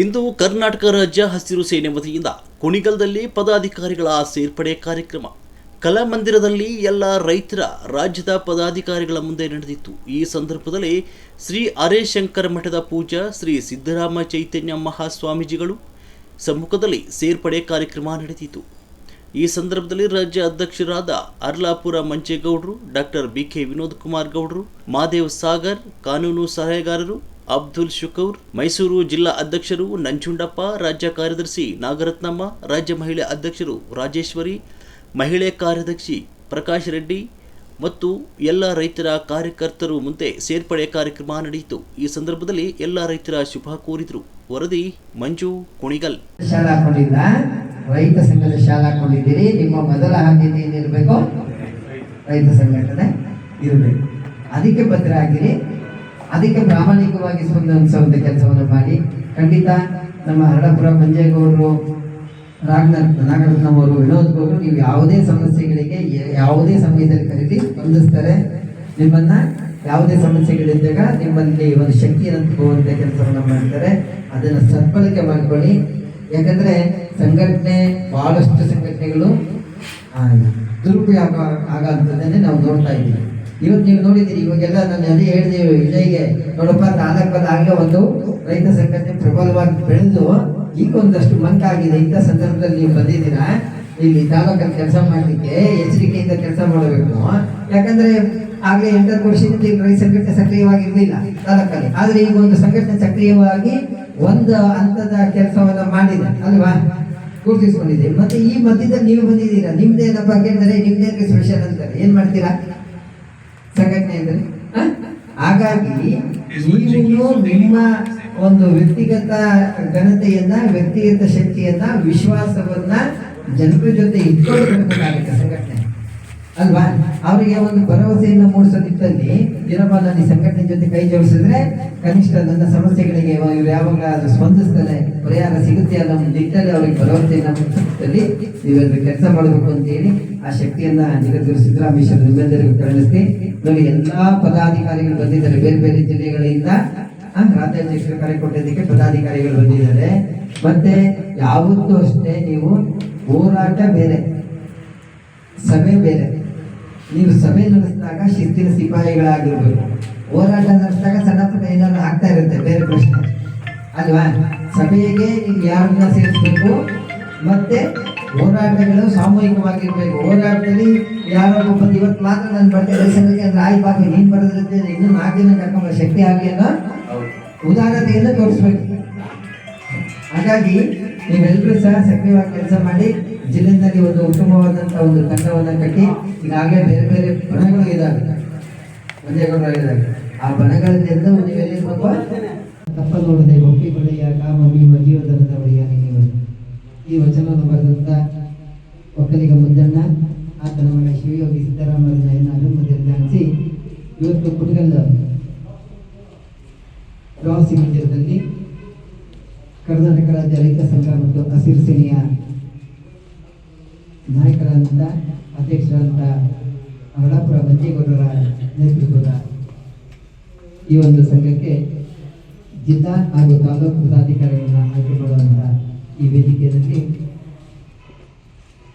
ಇಂದು ಕರ್ನಾಟಕ ರಾಜ್ಯ ಹಸಿರು ಸೇನೆ ವತಿಯಿಂದ ಕುಣಿಗಲ್ದಲ್ಲಿ ಪದಾಧಿಕಾರಿಗಳ ಸೇರ್ಪಡೆ ಕಾರ್ಯಕ್ರಮ. ಕಲಾಮಂದಿರದಲ್ಲಿ ಎಲ್ಲ ರೈತರ ರಾಜ್ಯದ ಪದಾಧಿಕಾರಿಗಳ ಮುಂದೆ ನಡೆದಿತ್ತು. ಈ ಸಂದರ್ಭದಲ್ಲಿ ಶ್ರೀ ಅರೇಶಂಕರ ಮಠದ ಪೂಜಾ ಶ್ರೀ ಸಿದ್ದರಾಮ ಚೈತನ್ಯ ಮಹಾಸ್ವಾಮೀಜಿಗಳು ಸಮ್ಮುಖದಲ್ಲಿ ಸೇರ್ಪಡೆ ಕಾರ್ಯಕ್ರಮ ನಡೆದಿತು ಈ ಸಂದರ್ಭದಲ್ಲಿ ರಾಜ್ಯ ಅಧ್ಯಕ್ಷರಾದ Arlapura ಮಂಚೇಗೌಡರು, doctor B K Vinod Kumar ಗೌಡರು, ಮಾದೇವ್ ಸಾಗರ್, ಕಾನೂನು ಸಲಹೆಗಾರರು ಅಬ್ದುಲ್ ಶುಕೌರ್, ಮೈಸೂರು ಜಿಲ್ಲಾ ಅಧ್ಯಕ್ಷರು ನಂಜುಂಡಪ್ಪ, ರಾಜ್ಯ ಕಾರ್ಯದರ್ಶಿ ನಾಗರತ್ನಮ್ಮ, ರಾಜ್ಯ ಮಹಿಳೆ ಅಧ್ಯಕ್ಷರು ರಾಜೇಶ್ವರಿ, ಮಹಿಳೆ ಕಾರ್ಯದರ್ಶಿ ಪ್ರಕಾಶ್ ರೆಡ್ಡಿ ಮತ್ತು ಎಲ್ಲ ರೈತರ ಕಾರ್ಯಕರ್ತರು ಮುಂದೆ ಸೇರ್ಪಡೆ ಕಾರ್ಯಕ್ರಮ ನಡೆಯಿತು. ಈ ಸಂದರ್ಭದಲ್ಲಿ ಎಲ್ಲ ರೈತರ ಶುಭ ಕೋರಿದರು. ವರದಿ ಮಂಜು ಕುಣಿಗಲ್. ರೈತ ಸಂಘದ ಶಾಲಾ ನಿಮ್ಮ ಮೊದಲ ಆದ್ಯತೆ ಏನಿರಬೇಕು? ರೈತ ಸಂಘಟನೆ ಇರಬೇಕು. ಅದಕ್ಕೆ ಬದ್ಧರಾಗಿರಿ ಅದಕ್ಕೆ ಪ್ರಾಮಾಣಿಕವಾಗಿ ಸ್ಪಂದಿಸುವಂತ ಕೆಲಸವನ್ನು ಮಾಡಿ. ಖಂಡಿತ ನಮ್ಮ ಹರಡಪುರ ಮಂಜೇಗೌಡರು ರಾಘನಾಥ್ ನಾಗರತ್ನವರು, ವಿನೋದ್ ಗೌಡರು, ನೀವು ಯಾವುದೇ ಸಮಸ್ಯೆಗಳಿಗೆ ಯಾವುದೇ ಸಮಯದಲ್ಲಿ ಕರೀಲಿ ಸ್ಪಂದಿಸ್ತಾರೆ. ನಿಮ್ಮನ್ನ ಯಾವುದೇ ಸಮಸ್ಯೆಗಳಿದ್ದಾಗ ನಿಮ್ಮಲ್ಲಿ ಒಂದು ಶಕ್ತಿಯನ್ನು ತಗುವಂತ ಕೆಲಸವನ್ನು ಮಾಡ್ತಾರೆ. ಅದನ್ನು ಸದ್ಬಳಕೆ ಮಾಡ್ಕೊಳ್ಳಿ. ಯಾಕಂದರೆ ಸಂಘಟನೆ ಭಾಳಷ್ಟು ಸಂಘಟನೆಗಳು ದುರುಪಯೋಗ ಆಗಂತದನ್ನೇ ನಾವು ನೋಡ್ತಾ ಇದ್ದೀವಿ. ಇವತ್ತು ನೀವು ನೋಡಿದ್ದೀರಿ ಇವಾಗೆಲ್ಲ ನಾನು ಅದೇ ಹೇಳಿದೆ, ವಿಜಯ್ಗೆ, ನೋಡಪ್ಪ ತಾಲೂಕದ ಆಗಲೇ ಒಂದು ರೈತ ಸಂಘಟನೆ ಪ್ರಬಲವಾಗಿ ಬೆಳೆದು ಈಗ ಒಂದಷ್ಟು ಮಂಕಾಗಿದೆ ಇಂಥ ಸಂದರ್ಭದಲ್ಲಿ ನೀವು ಬಂದಿದ್ದೀರಾ? ಇಲ್ಲಿ ತಾಲೂಕಲ್ಲಿ ಕೆಲಸ ಮಾಡಲಿಕ್ಕೆ ಎಚ್ಚರಿಕೆಯಿಂದ ಕೆಲಸ ಮಾಡಬೇಕು. ಯಾಕಂದ್ರೆ ಆಗಲೇ ಎಂಟತ್ತು ವರ್ಷದಿಂದ ಈಗ ರೈತ ಸಂಘಟನೆ ಸಕ್ರಿಯವಾಗಿರಲಿಲ್ಲ ತಾಲೂಕಲ್ಲಿ. ಆದರೆ ಈಗ ಒಂದು ಸಂಘಟನೆ ಸಕ್ರಿಯವಾಗಿ ಒಂದು ಹಂತದ ಕೆಲಸವನ್ನು ಮಾಡಿದೆ, ಅಲ್ವಾ? ಗುರುತಿಸ್ಕೊಂಡಿದೆ ಮತ್ತೆ ಈ ಮಧ್ಯದಲ್ಲಿ ನೀವು ಬಂದಿದ್ದೀರಾ? ನಿಮ್ದೇನಪ್ಪ ಕೇಳಿದ್ರೆ ನಿಮ್ದೇ ಸ್ಪೆಷಲ್ ಅಂತಾರೆ. ಏನು ಮಾಡ್ತೀರಾ? ಸಂಘಟನೆ ಅಂದರೆ ಹಾಗಾಗಿ ನೀವು ನಿಮ್ಮ ಒಂದು ವ್ಯಕ್ತಿಗತ ಘನತೆಯನ್ನ ವ್ಯಕ್ತಿಗತ ಶಕ್ತಿಯನ್ನ ವಿಶ್ವಾಸವನ್ನ ಜನರ ಜೊತೆ ಇಟ್ಕೊಳ್ಬೇಕಾಗುತ್ತೆ ಸಂಘಟನೆ. ಅಲ್ವಾ? ಅವರಿಗೆ ಒಂದು ಭರವಸೆಯನ್ನು ಮೂಡಿಸೋ ನಿಟ್ಟಲ್ಲಿ ಸಂಘಟನೆ ಜೊತೆ ಕೈ ಜೋಡಿಸಿದ್ರೆ ಕನಿಷ್ಠ ನನ್ನ ಸಮಸ್ಯೆಗಳಿಗೆ ಇವರು ಯಾವಾಗ ಅದು ಸ್ಪಂದಿಸ್ತಾರೆ, ಪರಿಹಾರ ಸಿಗುತ್ತೆ ಅನ್ನೋ ಒಂದು ನಿಟ್ಟಲ್ಲಿ ಅವ್ರಿಗೆ ಭರವಸೆಯನ್ನು ಮೂಡಿಸಿದಲ್ಲಿ ನೀವೆಲ್ಲರೂ ಕೆಲಸ ಮಾಡಬೇಕು ಅಂತ ಹೇಳಿ ಆ ಶಕ್ತಿಯನ್ನ ಜಗದ್ಗುರು ಸಿದ್ದರಾಮೇಶ್ವರ ನಿಮ್ಮೆಲ್ಲರಿಗೂ ಕರುಣಿಸ್ತಿ ನೋಡಿ, ಎಲ್ಲಾ ಪದಾಧಿಕಾರಿಗಳು ಬಂದಿದ್ದಾರೆ. ಬೇರೆ ಬೇರೆ ಜಿಲ್ಲೆಗಳಿಂದ ರಾಜ್ಯಾಧ್ಯಕ್ಷರ ಕರೆ ಕೊಟ್ಟಿದ್ದಕ್ಕೆ ಪದಾಧಿಕಾರಿಗಳು ಬಂದಿದ್ದಾರೆ. ಮತ್ತೆ ಯಾವತ್ತೂ ಅಷ್ಟೇ ನೀವು ಹೋರಾಟ ಬೇರೆ, ಸಭೆ ಬೇರೆ. ನೀವು ಸಭೆ ನಡೆಸಿದಾಗ ಶಿಸ್ತಿನ ಸಿಪಾಯಿಗಳಾಗಿರ್ಬೇಕು. ಹೋರಾಟ ನಡೆಸಿದಾಗ ಸಣ್ಣ ಪುಟ್ಟ ಏನಾದ್ರು ಆಗ್ತಾ ಇರುತ್ತೆ, ಬೇರೆ ಪ್ರಶ್ನೆ. ಅಲ್ವಾ? ಸಭೆಗೆ ನೀವು ಯಾರನ್ನ ಸೇರಿಸ್ಬೇಕು? ಮತ್ತೆ ಹೋರಾಟಗಳು ಸಾಮೂಹಿಕವಾಗಿರ್ಬೇಕು. ಹೋರಾಟದಲ್ಲಿ ಯಾರೊಬ್ಬ ಇವತ್ತು ಮಾತ್ರ ನಾನು ಬರ್ತೇನೆ ಅಂದ್ರೆ ಆಯ್ ಬಾಕಿ, ನೀನ್ ಬರೋದ್ರಿಂದ ಇನ್ನೂ ನಾಲ್ಕು ದಿನ ಕರ್ಕೊಂಬ ಶಕ್ತಿ ಆಗಲಿ ಅನ್ನೋ ಉದಾರತೆಯನ್ನು ತೋರಿಸ್ಬೇಕು. ಹಾಗಾಗಿ ನೀವೆಲ್ಲರೂ ಸಹ ಸಕ್ರಿಯವಾಗಿ ಕೆಲಸ ಮಾಡಿ, ಜಿಲ್ಲೆಯಲ್ಲಿ ಒಂದು ಉತ್ತಮವಾದಂಥ ಒಂದು ತಂಡವನ್ನು ಕಟ್ಟಿ ಈಗಾಗಲೇ ಬೇರೆ ಬೇರೆ ಬಣಗಳು ಇದ್ದಾವೆ ಮಂಜೇಗೌಡರು ಇದ್ದಾವೆ ಆ ಬಣಗಳಿಂದ ಮನೆಯಲ್ಲಿ ಸ್ವಲ್ಪ ತಪ್ಪ ನೋಡದೆ ಒಪ್ಪಿಕೊಳ್ಳೆಯ ಕಾಮಿ ಜೀವಧನದ ಒಡೆಯ ನೀವು ಈ ವಚನವನ್ನು ಬರೆದಂತ ಒಕ್ಕಲಿಗ ಮುದ್ದಣ್ಣ, ಆತನ ಮಗ ಶಿವಯೋಗಿ ಸಿದ್ದರಾಮಯ್ಯ ಅನುಮತಿ ಹಂಚಿ ಇವತ್ತು ಕುಟಗಲ್ ಪ್ರವಾಸಿ ಮಂದಿರದಲ್ಲಿ ಕರ್ನಾಟಕ ರಾಜ್ಯ ರೈತ ಸಂಘ ಮತ್ತು ಹಸಿರು ಸೇನೆಯ ನಾಯಕರಾದಂಥ ಅಧ್ಯಕ್ಷರಾದಂಥ ಹರಡಾಪುರ ಮಂಜೇಗೌಡರ ನೇತೃತ್ವದ ಈ ಒಂದು ಸಂಘಕ್ಕೆ ಜಿಲ್ಲಾ ಹಾಗೂ ತಾಲೂಕು ಪದಾಧಿಕಾರಿಗಳನ್ನ ಆಯ್ಕೆ ಮಾಡುವಂಥ ಈ ವೇದಿಕೆಯಲ್ಲಿ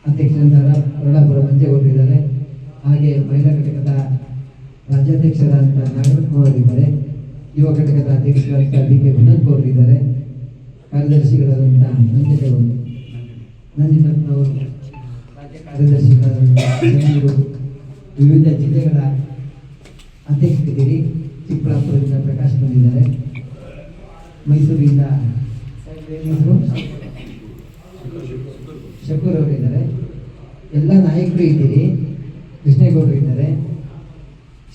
ಅಧ್ಯಕ್ಷರಾದ ಹರಡಾಪುರ ಮಂಜೇಗೌಡರು ಇದ್ದಾರೆ. ಹಾಗೆ ಮಹಿಳಾ ಘಟಕದ ರಾಜ್ಯಾಧ್ಯಕ್ಷರಾದಂಥ ನಾಗರತ್ ಕುಮಾರ್ ಇದ್ದಾರೆ. ಯುವ ಘಟಕದ ಅಧ್ಯಕ್ಷರಾದಂಥ ಡಿ ಕೆ ವಿನೋದ್ ಗೌಡರು ಇದ್ದಾರೆ. ಕಾರ್ಯದರ್ಶಿಗಳಾದಂಥ ನಂಜೇಗೌಡರು ಅವರು ರಾಜ್ಯ ಕಾರ್ಯದರ್ಶಿಗಳಾದಂಥ ಬೆಂಗಳೂರು ವಿವಿಧ ಜಿಲ್ಲೆಗಳ ಅಧ್ಯಕ್ಷರಿದ್ದೀರಿ ಚಿಕ್ಕಬಳ್ಳಾಪುರದಿಂದ ಪ್ರಕಾಶ್ ಬಂದಿದ್ದಾರೆ. ಮೈಸೂರಿಂದ ಶಕೂರ್ ಅವರು ಇದ್ದಾರೆ. ಎಲ್ಲ ನಾಯಕರು ಇದ್ದೀರಿ. ಕೃಷ್ಣೇಗೌಡರು ಇದ್ದಾರೆ.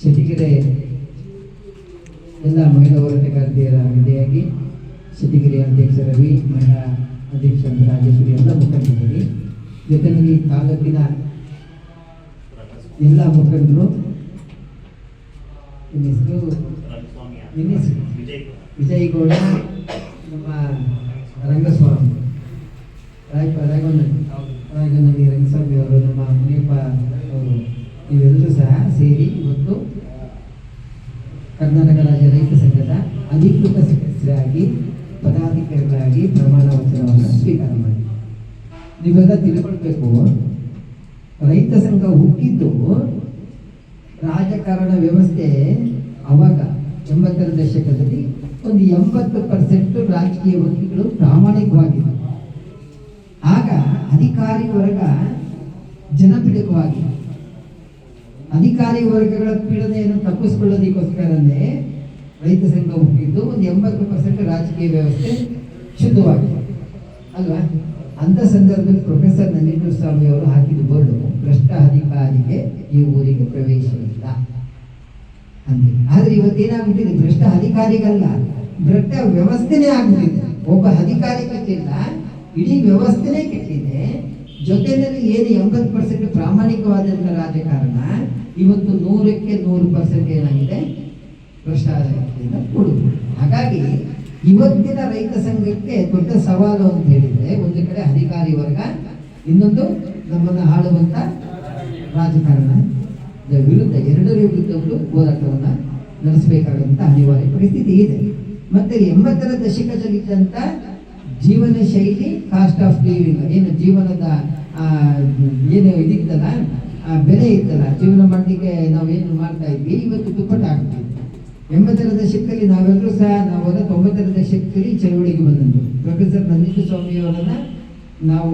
ಶತಿಗೆರೆ ಎಲ್ಲ ಮಹಿಳಾ ಹೋರಾಟಗಾರ್ತಿಯರ ವಿಧೆಯಾಗಿ ಶೆಟ್ಟಿಗೆರೆ ಅಧ್ಯಕ್ಷ ರವಿ, ಮಹಿಳಾ ಅಧ್ಯಕ್ಷ ರಾಜೇಶ್ವರಿ ಎಲ್ಲ ಮುಖಂಡರಿದ್ದೀರಿ. ಜೊತೆಯಲ್ಲಿ ತಾಲೂಕಿನ ಎಲ್ಲ ಮುಖಂಡರು. ನಿಮ್ಮ ಹೆಸರು? ನಿಮ್ಮ ಹೆಸರು? ವಿಜಯಗೌಡ ನಮ್ಮ ರಂಗಸ್ವಾಮಿ. ರಾಯಪ ರಾಘವನಹಳ್ಳಿ ರಾಘವನಹಳ್ಳಿ ರಂಗಸ್ವಾಮಿ ಅವರು ನಮ್ಮ ಮುನಿಯಪ್ಪ ಅವರು. ನೀವೆಲ್ಲರೂ ಸಹ ಸೇರಿ ಇವತ್ತು ಕರ್ನಾಟಕ ರಾಜ್ಯ ರೈತ ಸಂಘದ ಅಧಿಕೃತ ಸದಸ್ಯರಾಗಿ ಪದಾಧಿಕಾರಿಗಳಾಗಿ ಪ್ರಮಾಣ ವಚನವನ್ನು ಸ್ವೀಕಾರ ಮಾಡಿ. ನೀವೆಲ್ಲ ತಿಳ್ಕೊಳ್ಬೇಕು. ರೈತ ಸಂಘ ಹುಟ್ಟಿದ್ದು ರಾಜಕಾರಣ ವ್ಯವಸ್ಥೆ ಅವಾಗ ಎಂಬತ್ತರ ದಶಕದಲ್ಲಿ ಒಂದು ಎಂಬತ್ತು ಪರ್ಸೆಂಟ್ ರಾಜಕೀಯ ವ್ಯಕ್ತಿಗಳು ಪ್ರಾಮಾಣಿಕವಾಗಿದ್ದರು ಆಗ ಅಧಿಕಾರಿ ವರ್ಗ ಜನಪೀಡಕವಾಗಿ. ಅಧಿಕಾರಿ ವರ್ಗಗಳ ಪೀಡನೆಯನ್ನು ತಪ್ಪಿಸ್ಕೊಳ್ಳೋದಕ್ಕೋಸ್ಕರನೇ ರೈತ ಸಂಘ ಹುಟ್ಟಿದ್ದು ಒಂದು ಎಂಬತ್ತು ಪರ್ಸೆಂಟ್ ರಾಜಕೀಯ ವ್ಯವಸ್ಥೆ ಶುದ್ಧವಾಗಿದೆ. ಅಲ್ವಾ? ಅಂತ ಸಂದರ್ಭದಲ್ಲಿ ಪ್ರೊಫೆಸರ್ ನಂಜೇಂದ್ರ ಸ್ವಾಮಿ ಅವರು ಹಾಕಿದ ಬೋರ್ಡು ಭ್ರಷ್ಟ ಅಧಿಕಾರಿಗೆ ಈ ಊರಿಗೆ ಪ್ರವೇಶವಿಲ್ಲ ಅಂತ ಆದ್ರೆ ಇವತ್ತೇನಾಗ್ಬಿಟ್ಟಿದೆ? ಭ್ರಷ್ಟ ಅಧಿಕಾರಿಗಲ್ಲ ಭ್ರಷ್ಟ ವ್ಯವಸ್ಥೆನೇ ಆಗ್ಬಿಟ್ಟಿದೆ. ಒಬ್ಬ ಅಧಿಕಾರಿ ಕೆಟ್ಟಿಲ್ಲ, ಇಡೀ ವ್ಯವಸ್ಥೆನೇ ಕೆಟ್ಟಿದೆ. ಜೊತೆಯಲ್ಲಿ ಏನು ಎಂಬತ್ತು ಪರ್ಸೆಂಟ್ ಪ್ರಾಮಾಣಿಕವಾದಂಥ ರಾಜಕಾರಣ ಇವತ್ತು ನೂರಕ್ಕೆ ನೂರು ಪರ್ಸೆಂಟ್ ಏನಾಗಿದೆ? ಭ್ರಷ್ಟಾಚಾರದಿಂದ ಕೂಡಿದೆ. ಹಾಗಾಗಿ ಇವತ್ತಿನ ರೈತ ಸಂಘಕ್ಕೆ ದೊಡ್ಡ ಸವಾಲು ಅಂತ ಹೇಳಿದ್ರೆ ಒಂದು ಕಡೆ ಅಧಿಕಾರಿ ವರ್ಗ, ಇನ್ನೊಂದು ನಮ್ಮನ್ನ ಆಳುವಂತ ರಾಜಕಾರಣ. ವಿರುದ್ಧ ಎರಡರ ವಿರುದ್ಧಗಳು ಹೋರಾಟವನ್ನ ನಡೆಸಬೇಕಾದಂತ ಅನಿವಾರ್ಯ ಪರಿಸ್ಥಿತಿ ಇದೆ. ಮತ್ತೆ ಎಂಬತ್ತರ ದಶಕದಲ್ಲಿದ್ದಂತ ಜೀವನ ಶೈಲಿ, ಕಾಸ್ಟ್ ಆಫ್ ಲಿವಿಂಗ್, ಏನು ಜೀವನದ ಏನು ಇದಿತ್ತಲ್ಲ ಬೆಲೆ ಇತ್ತಲ್ಲ, ಜೀವನ ಮಾಡಲಿಕ್ಕೆ ಏನು ಮಾಡ್ತಾ ಇದ್ವಿ, ಇವತ್ತು ದುಪ್ಪಟ್ಟಾಗ್ತಿದೆ ಎಂಬತ್ತರ ದಶಕದಲ್ಲಿ ನಾವೆಲ್ಲರೂ ಸಹ ನಾವೆಲ್ಲ ತೊಂಬತ್ತರ ದಶಕದಲ್ಲಿ ಚಳವಳಿಗೆ ಬಂದಂತು ಪ್ರೊಫೆಸರ್ ನಂದಿತ ಸ್ವಾಮಿ ಅವರನ್ನ ನಾವು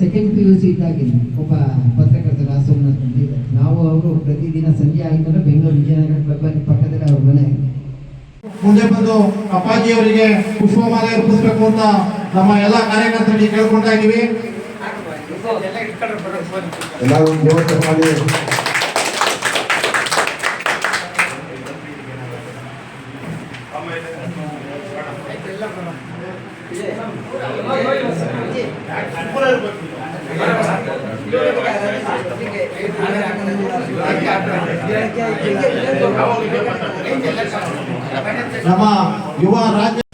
ಸೆಕೆಂಡ್ ಪಿ ಯು ಸಿ ಇದ್ದಾಗಿಲ್ಲ ಒಬ್ಬ ಪತ್ರಕರ್ತ ರಾಸೋಮನಾಥ್ ಅಂತ ಇದ್ದಾರೆ. ನಾವು ಅವರು ಪ್ರತಿದಿನ ಸಂಜೆ ಆಗಿದ್ದರೆ ಬೆಂಗಳೂರು ವಿಜಯನಗರ ಕ್ಲಬ್ ಪಕ್ಕದಲ್ಲಿ ಅವ್ರ ಮನೆ. ಮುಂದೆ ಬಂದು ಅಪ್ಪಾಜಿ ಅವರಿಗೆ ಪುಷ್ಪಮಾಲೆ ಅರ್ಪಿಸಬೇಕು ಅಂತ ನಮ್ಮ ಎಲ್ಲ ಕಾರ್ಯಕರ್ತರಿಗೆ ಕೇಳ್ಕೊಂಡಿದ್ದೀವಿ ಇದೀವಿ ಎಲ್ಲರೂ ವ್ಯವಸ್ಥೆ ಮಾಡಿ ನಮ್ಮ ಯುವ ರಾಜ್ಯ